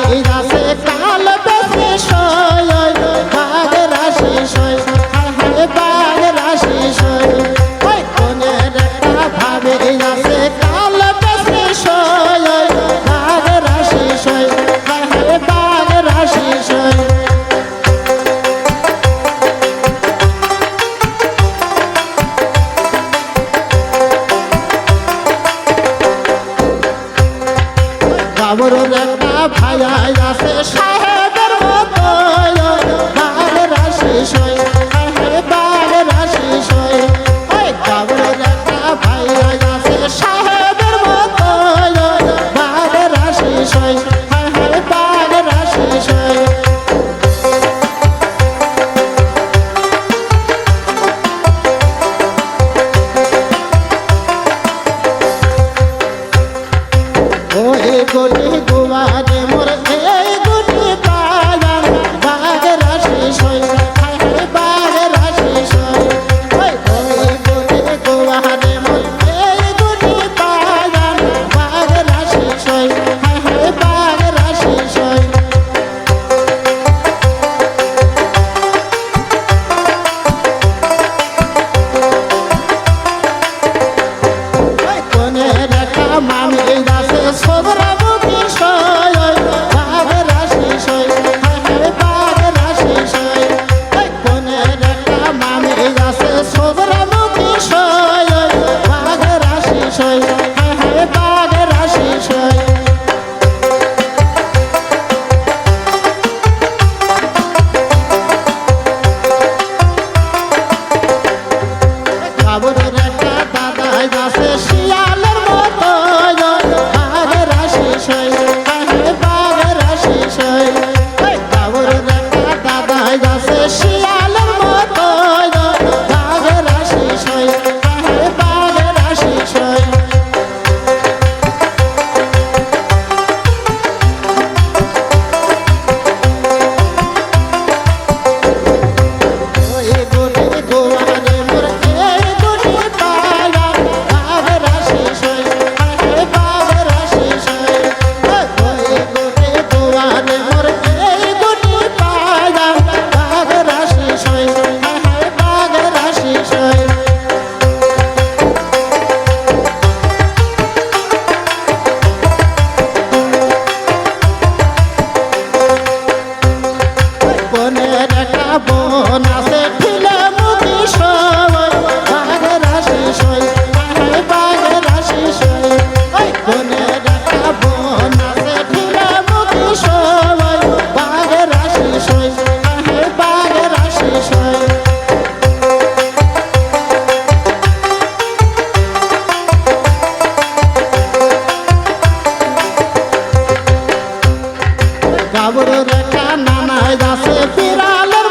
vida. বাবরও একটা ভাইয়াই আছে সাহেবের মতো রাশি সয় করে গোয়ারে বোন আছে ঢিলে মুখি সবাই। বাঘে রাশি সই বাঘে রাশি সই। বনে রাখা বোন আছে ঢিলে মুখি সবাই। বাঘে রাশি সই গাবর রেখা নানায় দাসে ফিরালো